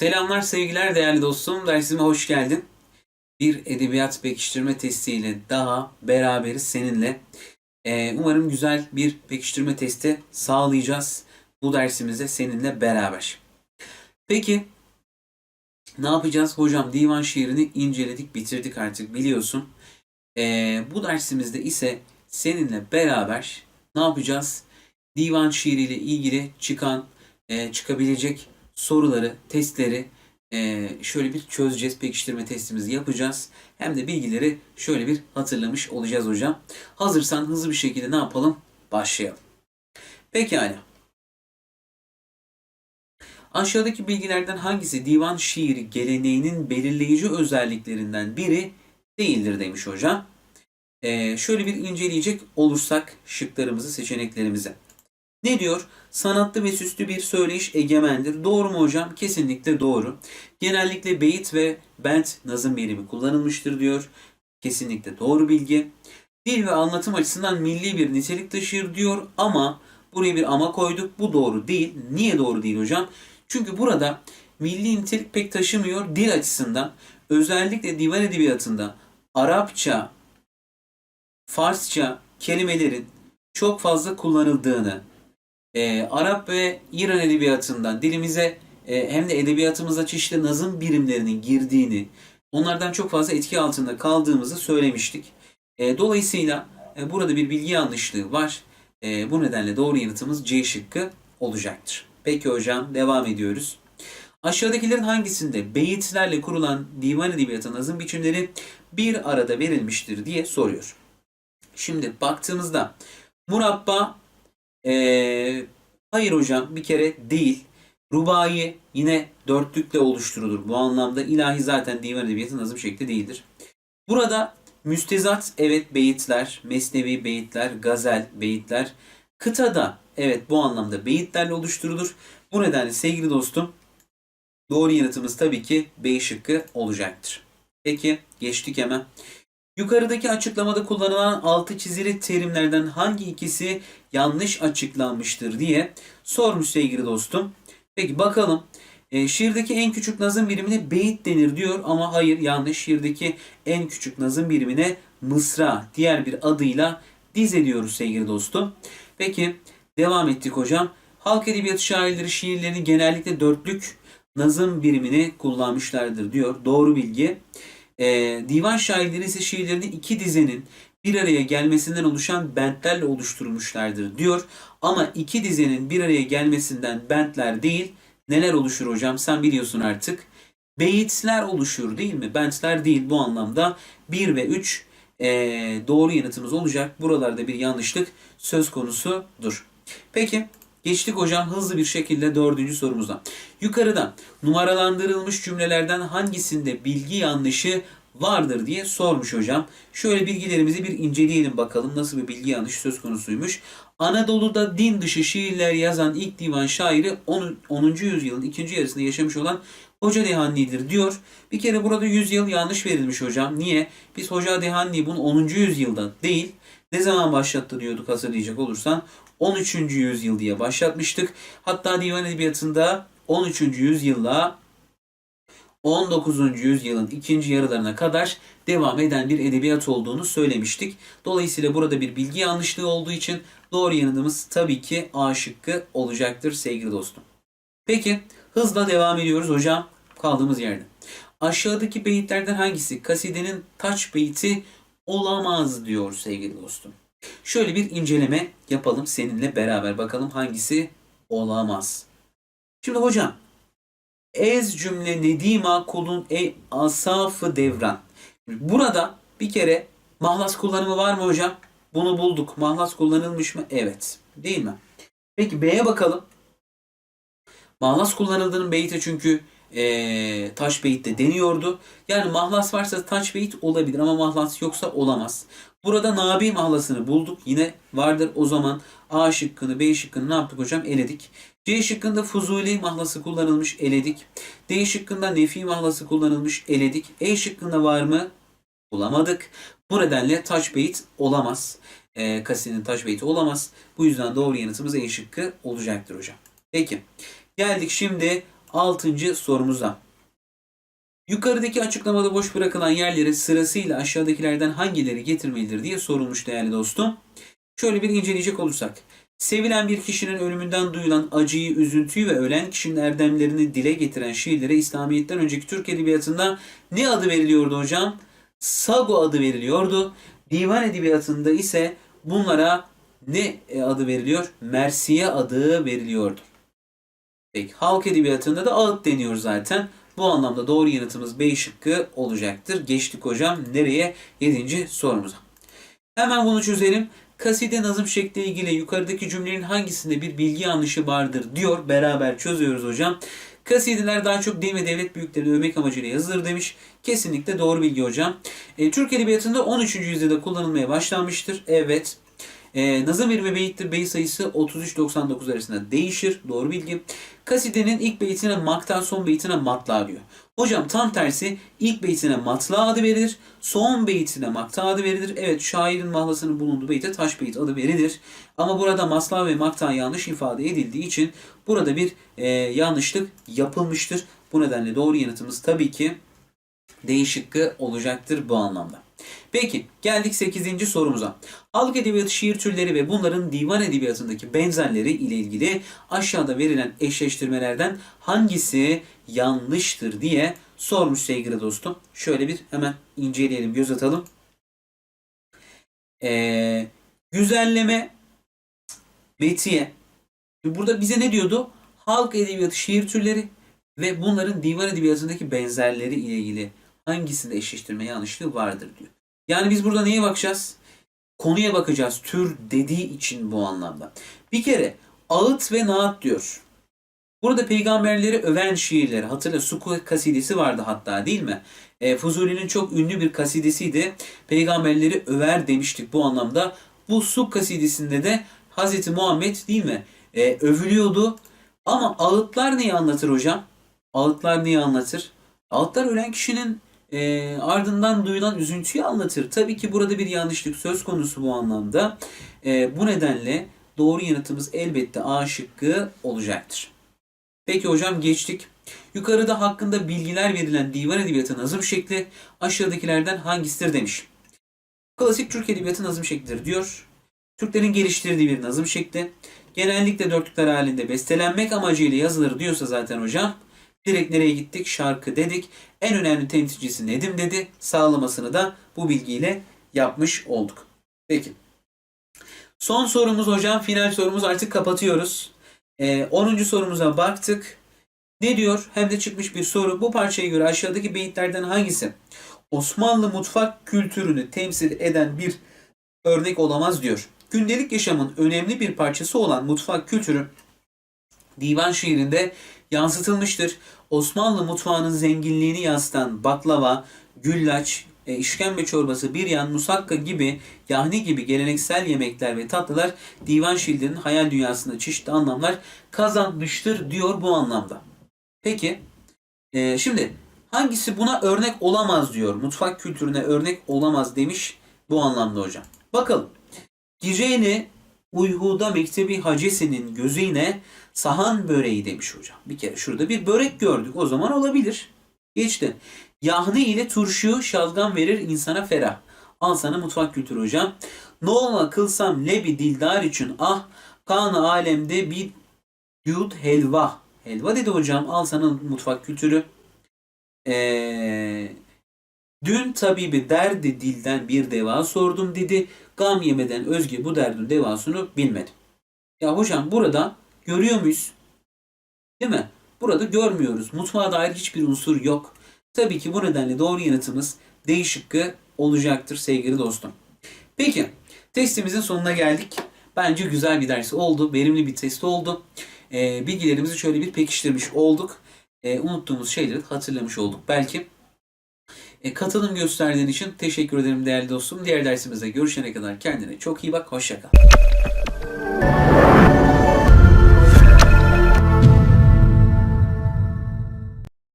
Selamlar sevgiler değerli dostum. Dersime hoş geldin. Bir edebiyat pekiştirme testiyle daha beraberiz seninle. Ee, umarım güzel bir pekiştirme testi sağlayacağız bu dersimizde seninle beraber. Peki ne yapacağız? Hocam divan şiirini inceledik, bitirdik artık biliyorsun. Ee, bu dersimizde ise seninle beraber ne yapacağız? Divan şiiriyle ilgili çıkan, e, çıkabilecek soruları, testleri e, şöyle bir çözeceğiz. Pekiştirme testimizi yapacağız. Hem de bilgileri şöyle bir hatırlamış olacağız hocam. Hazırsan hızlı bir şekilde ne yapalım? Başlayalım. Pekala. Aşağıdaki bilgilerden hangisi divan şiiri geleneğinin belirleyici özelliklerinden biri değildir demiş hocam. Ee, şöyle bir inceleyecek olursak şıklarımızı, seçeneklerimizi. Ne diyor? Sanatlı ve süslü bir söyleyiş egemendir. Doğru mu hocam? Kesinlikle doğru. Genellikle beyit ve bent nazım birimi kullanılmıştır diyor. Kesinlikle doğru bilgi. Dil ve anlatım açısından milli bir nitelik taşır diyor ama buraya bir ama koyduk. Bu doğru değil. Niye doğru değil hocam? Çünkü burada milli nitelik pek taşımıyor dil açısından. Özellikle divan edebiyatında Arapça, Farsça kelimelerin çok fazla kullanıldığını, e, Arap ve İran edebiyatından dilimize e, hem de edebiyatımıza çeşitli nazım birimlerinin girdiğini, onlardan çok fazla etki altında kaldığımızı söylemiştik. E, dolayısıyla e, burada bir bilgi yanlışlığı var. E, bu nedenle doğru yanıtımız C şıkkı olacaktır. Peki hocam devam ediyoruz. Aşağıdakilerin hangisinde beyitlerle kurulan divan edebiyatı nazım biçimleri bir arada verilmiştir diye soruyor. Şimdi baktığımızda murabba ee, hayır hocam bir kere değil. Rubai yine dörtlükle oluşturulur. Bu anlamda ilahi zaten divan edebiyatı nazım şekli değildir. Burada müstezat evet beyitler, mesnevi beyitler, gazel beyitler. Kıtada evet bu anlamda beyitlerle oluşturulur. Bu nedenle sevgili dostum doğru yanıtımız tabii ki B şıkkı olacaktır. Peki geçtik hemen. Yukarıdaki açıklamada kullanılan altı çizili terimlerden hangi ikisi yanlış açıklanmıştır diye sormuş sevgili dostum. Peki bakalım. E, şiirdeki en küçük nazım birimine beyit denir diyor ama hayır yanlış. Şiirdeki en küçük nazım birimine mısra diğer bir adıyla diz ediyoruz sevgili dostum. Peki devam ettik hocam. Halk edebiyatı şairleri şiirlerini genellikle dörtlük nazım birimini kullanmışlardır diyor. Doğru bilgi. E, divan şairleri ise şiirlerini iki dizenin bir araya gelmesinden oluşan bentlerle oluşturmuşlardır diyor. Ama iki dizenin bir araya gelmesinden bentler değil neler oluşur hocam sen biliyorsun artık. Beyitler oluşur değil mi? Bentler değil bu anlamda 1 ve 3 e, doğru yanıtımız olacak. Buralarda bir yanlışlık söz konusudur. Peki Geçtik hocam hızlı bir şekilde dördüncü sorumuza. Yukarıda numaralandırılmış cümlelerden hangisinde bilgi yanlışı vardır diye sormuş hocam. Şöyle bilgilerimizi bir inceleyelim bakalım nasıl bir bilgi yanlışı söz konusuymuş. Anadolu'da din dışı şiirler yazan ilk divan şairi 10. 10. yüzyılın ikinci yarısında yaşamış olan Hoca Dehanli'dir diyor. Bir kere burada yüzyıl yanlış verilmiş hocam. Niye? Biz Hoca Dehanli bunu 10. yüzyılda değil ne zaman başlattı diyorduk hatırlayacak olursan 13. yüzyıl diye başlatmıştık. Hatta divan edebiyatında 13. yüzyılla 19. yüzyılın ikinci yarılarına kadar devam eden bir edebiyat olduğunu söylemiştik. Dolayısıyla burada bir bilgi yanlışlığı olduğu için doğru yanıtımız tabii ki A şıkkı olacaktır sevgili dostum. Peki hızla devam ediyoruz hocam kaldığımız yerde. Aşağıdaki beyitlerden hangisi kasidenin taç beyti olamaz diyor sevgili dostum. Şöyle bir inceleme yapalım seninle beraber bakalım hangisi olamaz. Şimdi hocam ez cümle nedima kulun ey asafı devran. Burada bir kere mahlas kullanımı var mı hocam? Bunu bulduk. Mahlas kullanılmış mı? Evet. Değil mi? Peki B'ye bakalım. Mahlas kullanıldığının beyti çünkü e, taş beyit de deniyordu. Yani mahlas varsa taş beyit olabilir ama mahlas yoksa olamaz. Burada Nabi mahlasını bulduk. Yine vardır o zaman A şıkkını B şıkkını ne yaptık hocam? Eledik. C şıkkında Fuzuli mahlası kullanılmış eledik. D şıkkında Nefi mahlası kullanılmış eledik. E şıkkında var mı? Bulamadık. Bu nedenle taş beyit olamaz. E, Kasi'nin taş beyti olamaz. Bu yüzden doğru yanıtımız E şıkkı olacaktır hocam. Peki. Geldik şimdi 6. sorumuza. Yukarıdaki açıklamada boş bırakılan yerlere sırasıyla aşağıdakilerden hangileri getirmelidir diye sorulmuş değerli dostum. Şöyle bir inceleyecek olursak. Sevilen bir kişinin ölümünden duyulan acıyı, üzüntüyü ve ölen kişinin erdemlerini dile getiren şiirlere İslamiyet'ten önceki Türk Edebiyatı'nda ne adı veriliyordu hocam? Sago adı veriliyordu. Divan Edebiyatı'nda ise bunlara ne adı veriliyor? Mersiye adı veriliyordu. Peki halk edebiyatında da ağıt deniyor zaten. Bu anlamda doğru yanıtımız B şıkkı olacaktır. Geçtik hocam nereye? 7. sorumuza. Hemen bunu çözelim. Kaside nazım şekliyle ilgili yukarıdaki cümlenin hangisinde bir bilgi yanlışı vardır diyor. Beraber çözüyoruz hocam. Kasideler daha çok din ve devlet büyüklerini övmek amacıyla yazılır demiş. Kesinlikle doğru bilgi hocam. E, Türk Edebiyatı'nda 13. yüzyılda kullanılmaya başlanmıştır. Evet. E, nazım bir ve beyittir. Beyit sayısı 33-99 arasında değişir. Doğru bilgi. Kasidenin ilk beytine makta, son beytine matla diyor. Hocam tam tersi ilk beytine matla adı verilir. Son beytine makta adı verilir. Evet şairin mahlasının bulunduğu beyte taş beyit adı verilir. Ama burada masla ve makta yanlış ifade edildiği için burada bir e, yanlışlık yapılmıştır. Bu nedenle doğru yanıtımız tabii ki D olacaktır bu anlamda. Peki geldik 8. sorumuza. Halk edebiyatı şiir türleri ve bunların divan edebiyatındaki benzerleri ile ilgili aşağıda verilen eşleştirmelerden hangisi yanlıştır diye sormuş sevgili dostum. Şöyle bir hemen inceleyelim, göz atalım. Ee, güzelleme metiye. Burada bize ne diyordu? Halk edebiyatı şiir türleri ve bunların divan edebiyatındaki benzerleri ile ilgili hangisinde eşleştirme yanlışlığı vardır diyor. Yani biz burada neye bakacağız? Konuya bakacağız. Tür dediği için bu anlamda. Bir kere ağıt ve naat diyor. Burada peygamberleri öven şiirleri. Hatırla Suku kasidesi vardı hatta değil mi? E, Fuzuli'nin çok ünlü bir kasidesiydi. Peygamberleri över demiştik bu anlamda. Bu Suk kasidesinde de Hazreti Muhammed değil mi? E, övülüyordu. Ama ağıtlar neyi anlatır hocam? Ağıtlar neyi anlatır? Ağıtlar ölen kişinin e, ardından duyulan üzüntüyü anlatır. Tabii ki burada bir yanlışlık söz konusu bu anlamda. E, bu nedenle doğru yanıtımız elbette A şıkkı olacaktır. Peki hocam geçtik. Yukarıda hakkında bilgiler verilen divan edebiyatı nazım şekli aşağıdakilerden hangisidir demiş. Klasik Türk edebiyatı nazım şeklidir diyor. Türklerin geliştirdiği bir nazım şekli. Genellikle dörtlükler halinde bestelenmek amacıyla yazılır diyorsa zaten hocam Direkt nereye gittik? Şarkı dedik. En önemli temsilcisi Nedim dedi. Sağlamasını da bu bilgiyle yapmış olduk. Peki. Son sorumuz hocam. Final sorumuz artık kapatıyoruz. Ee, 10. sorumuza baktık. Ne diyor? Hem de çıkmış bir soru. Bu parçaya göre aşağıdaki beyitlerden hangisi Osmanlı mutfak kültürünü temsil eden bir örnek olamaz diyor. Gündelik yaşamın önemli bir parçası olan mutfak kültürü divan şiirinde yansıtılmıştır. Osmanlı mutfağının zenginliğini yansıtan baklava, güllaç, e, işkembe çorbası, biryan, musakka gibi yahni gibi geleneksel yemekler ve tatlılar divan şiirlerinin hayal dünyasında çeşitli anlamlar kazanmıştır diyor bu anlamda. Peki e, şimdi hangisi buna örnek olamaz diyor. Mutfak kültürüne örnek olamaz demiş bu anlamda hocam. Bakalım. Gireyni Uyhuda Mektebi Hacesi'nin gözüne sahan böreği demiş hocam. Bir kere şurada bir börek gördük. O zaman olabilir. Geçti. Yahni ile turşu şalgam verir insana ferah. Al sana mutfak kültürü hocam. Ne ola kılsam lebi dildar için ah kanı alemde bir yud helva. Helva dedi hocam. Al sana mutfak kültürü. Ee, dün tabibi derdi dilden bir deva sordum dedi. Gam yemeden özge bu derdin devasını bilmedim. Ya hocam burada görüyor muyuz? Değil mi? Burada görmüyoruz. Mutfağa dair hiçbir unsur yok. Tabii ki bu nedenle doğru yanıtımız D olacaktır sevgili dostum. Peki testimizin sonuna geldik. Bence güzel bir ders oldu. Verimli bir test oldu. E, bilgilerimizi şöyle bir pekiştirmiş olduk. E, unuttuğumuz şeyleri hatırlamış olduk belki. E, katılım gösterdiğin için teşekkür ederim değerli dostum. Diğer dersimizde görüşene kadar kendine çok iyi bak. Hoşçakal.